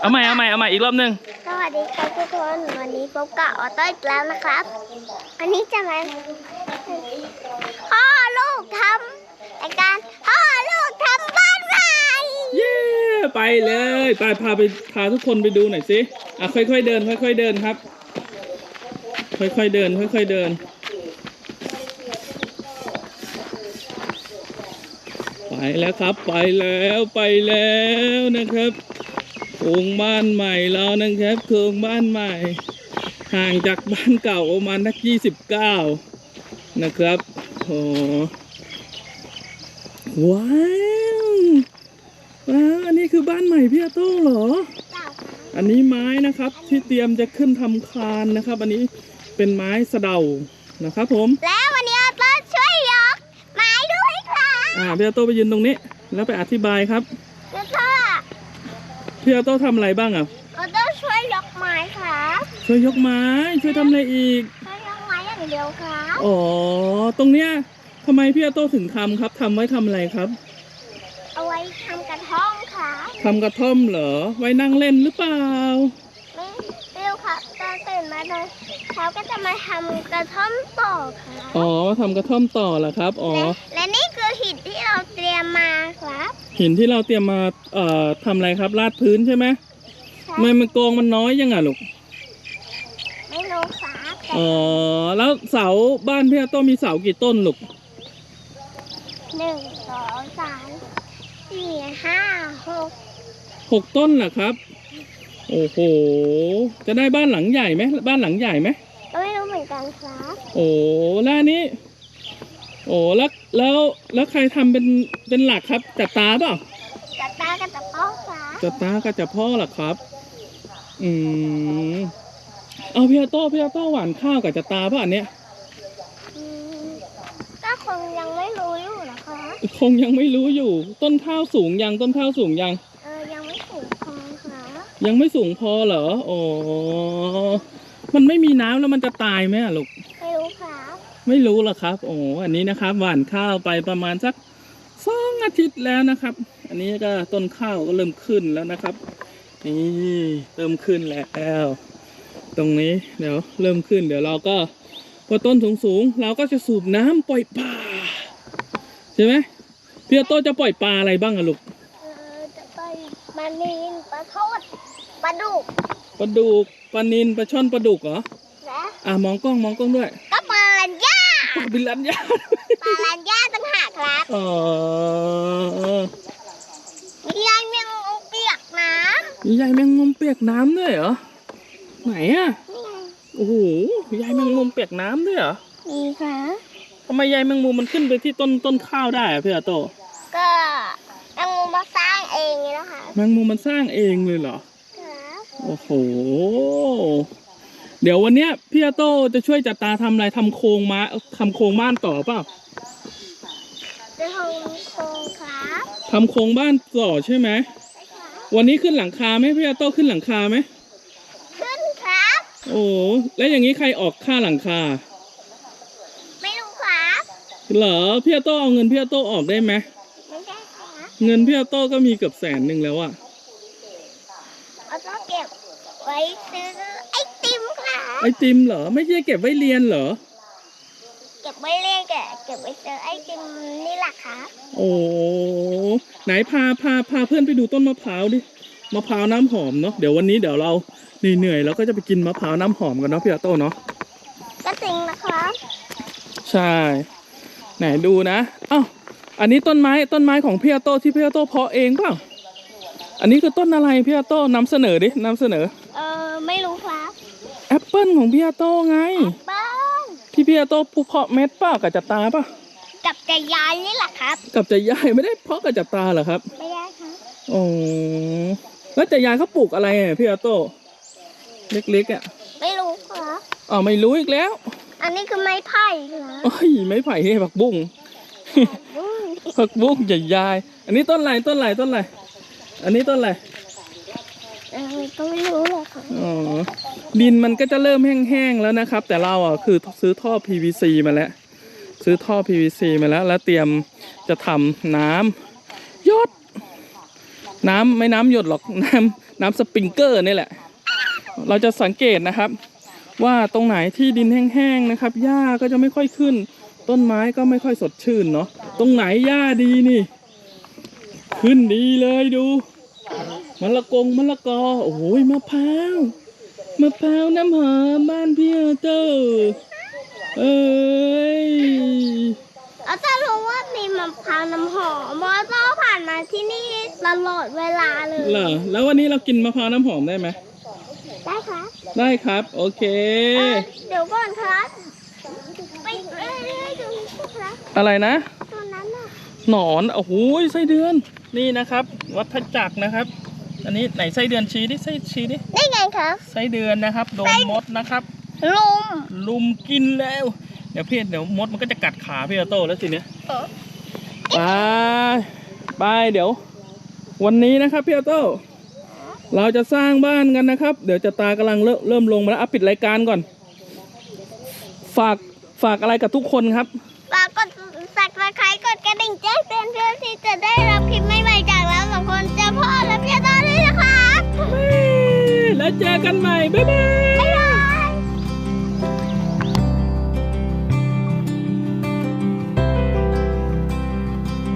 เอาใหม่เอาใหม่เอาใหม่อีกรอบหนึง สวัสดีครับทุกคนวันนี้พบกับออโต้อีกแล้วนะครับวันนี้จะมาพ่อลูกทำรายการพ่อลูกทำบ้านใหม่เย้ไปเลยไปพาไปพาทุกคนไปดูหน่อยสิอะค่อยๆเดิน ค่อย ๆเดินครับ ค่อยๆเดิน ค่อย ๆเดินไปแล้วครับไปแล้วไปแล้วนะครับ โครงบ้านใหม่เรานะครับโครงบ้านใหม่ ห่างจากบ้านเก่าประมาณนักยี่สิบเก้านะครับโอ้ว้าวว้าวอันนี้คือบ้านใหม่พี่อาโต้เหรอ อันนี้ไม้นะครับที่เตรียมจะขึ้นทำคานนะครับ อันนี้เป็นไม้สะเดานะครับ ผม แล้ววันนี้ออโต้ช่วยยกไม้ด้วยค่ะอ่าพี่อาโต้ไปยืนตรงนี้ แล้วไปอธิบายครับแล้วก็ พี่อาโต้ทำอะไรบ้างอะออโต้ช่วยยกไม้ครับช่วยยกไม้ ช่วยทำอะไรอีก ช่วยยกไม้อย่างเดียวครับอ๋อ ตรงเนี้ยทำไมพี่อาโต้ถึงทำครับทำไว้ทำอะไรครับเอาไว้ทำกระท่อมครับทำกระท่อมเหรอ ไว้นั่งเล่นหรือเปล่าไม่ไม่รู้ครับ ตอนตื่นมาตอนเช้าก็จะมาทำกระท่อมต่อครับอ๋อทำกระท่อมต่อเหรอครับอ๋อและและนี่คือหินที่เราเตรียมมาครับหินที่เราเตรียมมาเอ่อทำอะไรครับลาดพื้นใช่ไหมใช่ทำไมมันกองมันน้อยยังอะลูกไม่รู้ครับแต่อ๋อแล้วเสาบ้านพี่อาโต้มีเสากี่ต้นลูกหนึ่งสองสามสี่ห้าหกหกต้นเหรอครับ โอ้โห จะได้บ้านหลังใหญ่ไหมบ้านหลังใหญ่ไหมก็ไม่รู้เหมือนกันครับโอ้แล้วอันนี้ โอ้แล้วแล้วแล้วใครทำเป็นเป็นหลักครับจัดตาเปล่าจับตากับจับพ่อครับจัดตากับจับพ่อเหรอครับ อืมเอาพี่อาโต้พี่อาโต้หวานข้าวกับจัดตาเปล่ะอันเนี้ย อืมก็คงยังไม่รู้อยู่นะคะ คงยังไม่รู้อยู่ ต้นข้าวสูงยังต้นข้าวสูงยังเออยังไม่ถูกพอค่ะ ยังไม่สูงพอเหรอโอ้มันไม่มีน้ำแล้วมันจะตายไหมอะลูก ไม่รู้ครับไม่รู้หรอกครับ โอ้อันนี้นะครับ หว่านข้าวไปประมาณสักสองอาทิตย์แล้วนะครับ อันนี้ก็ต้นข้าวก็เริ่มขึ้นแล้วนะครับ นี่เริ่มขึ้นแล้ว ตรงนี้เดี๋ยวเริ่มขึ้น เดี๋ยวเราก็พอต้นสูงสูงๆเราก็จะสูบน้ำปล่อยปลาใช่ไหมพี่อโต้จะปล่อยปลาอะไรบ้างอะลูก เออจะไปปลานีนปลาทอด ปลาดุกปลาดุกปลานินปลาช่อนปลาดุกเหรอและอะมองกล้องมองกล้องด้วยก็ปลาลันย่าปลาบิลลันยาปลาลันย่าต่างหากครับอ๋อมียายเมียงมุมเปียกน้มียายแมงมุมเปียกน้ำด้วยเหรอไหนอะำนี่ไงโอ้โหยายแมงมุมเปียกน้ำด้วยเหรอนี่ค่ะทำไมยายแมงมุมมันขึ้นไปที่ต้นต้นข้าวได้อะพี่อาโตก็แมงมุมมาสร้างเองนี่นะคะแมงมุมมันสร้างเองเลยเหรอครับ โอ้โห เดี๋ยววันเนี้ยพี่อาโต้จะช่วยจัดตาทำอะไรทำโครงมาทำโครงบ้านต่อเปล่าจะทำโครงครับทำโครงบ้านต่อใช่ไหมใช่ครับวันนี้ขึ้นหลังคาไหมพี่อาโต้ขึ้นหลังคาไหม ขึ้นครับ โอ้แล้วอย่างนี้ใครออกค่าหลังคา ไม่รู้ครับเหรอพี่อาโต้เอาเงินพี่อาโต้ออกได้ไหมไม่ใช่ครับ เงินพี่อาโต้ก็มีเกือบแสนหนึ่งแล้วอะ เราต้องเก็บไว้ซื้อไอติมครับไอติมเหรอ ไม่ใช่เก็บไว้เรียนเหรอ เก็บไว้เล่นแกะเก็บไว้ซื้อไอติมนี่แหละครับโอ้ไหนพาพาพาเพื่อนไปดูต้นมะพร้าวดิมะพร้าวน้ำหอมเนาะเดี๋ยววันนี้เดี๋ยวเราเหนื่อยๆเราก็จะไปกินมะพร้าวน้ำหอมกันเนาะพี่อาโต้เนาะก็จริงนะครับ ใช่ ไหนดูนะอ้าวอันนี้ต้นไม้ต้นไม้ของพี่อาโต้ที่พี่อาโต้เพาะเองเปล่า อันนี้คือต้นอะไรพี่อาโต้นำเสนอดินำเสนอ เออไม่รู้ครับแอปเปิลของพี่อาโต้ไง บ้างที่พี่อาโต้ปลูกเพาะเม็ดเปล่ากับจับตาเปล่ากับจักรยานนี่แหละครับ กับจะยายไม่ได้เพาะกับจับตาเหรอครับไม่ได้ครับอ๋อแล้วจะยายเขาปลูกอะไรอะพี่อาโต้เล็กๆอะไม่รู้ครับ อ๋อไม่รู้อีกแล้วอันนี้คือไม้ไผ่ครับโอ้ยไม่ไผ่ให้ผักบุ้งอืมผักบุ้งใหญ่ยายอันนี้ต้นอะไรต้นอะไรต้นอะไร อันนี้ต้นอะไรเออก็ไม่รู้เลยครับอ๋อดินมันก็จะเริ่มแห้งๆแล้วนะครับ แต่เราอะคือซื้อท่อ PVC มาแล้ว ซื้อท่อ PVC มาแล้ว แล้วเตรียมจะทำน้ำหยด น้ำไม่น้ำหยดหรอกน้ำน้ำสปริงเกอร์นี่แหละ เราจะสังเกตนะครับ ว่าตรงไหนที่ดินแห้งๆนะครับหญ้าก็จะไม่ค่อยขึ้น ต้นไม้ก็ไม่ค่อยสดชื่นเนาะตรงไหนหญ้าดีนี่ ขึ้นดีเลยดูมะละกงมะละกอ โอ้ยมะพร้าวมะพร้าวน้ำหอมบ้านพี่เตอร์เอ้ยเราจะรู้ว่ามีมะพร้าวน้ำหอมเพราะเราผ่านมาที่นี่ตลอดเวลาเลยเหรอแล้ววันนี้เรากินมะพร้าวน้ำหอมได้ไหมได้ครับได้ครับ โอเคเอ่อเดี๋ยวก่อนครับไปเอ้ยดูครับอะไรนะตัวนั้นน่ะหนอนโอ้โหไส้เดือน นี่นะครับ วัฏจักรนะครับ อันนี้ไหนไส้เดือนชี้ดิไส้ชี้ดิได้ไงครับไส้เดือนนะครับโดนมดนะครับ ลุม ลุมกินแล้ว เดี๋ยวพี่เดี๋ยวมดมันก็จะกัดขาพี่ออโต้แล้วสิเนี้ยเออ ไปไปเดี๋ยว วันนี้นะครับพี่ออโต้เราจะสร้างบ้านกันนะครับ เดี๋ยวจะตากำลังเริ่มเริ่มลงมาแล้วอะปิดรายการก่อน ฝากฝากอะไรกับทุกคนครับฝา กดสักตะไคร้กดกระดิ่งแจ้งเตือนเพื่อที่จะได้รับคลิปใหม่ๆจากเราสองคนเจะพ่อและพี่ตาด้วยนะคะ แล้วเจอกันใหม่ บ๊ายบาย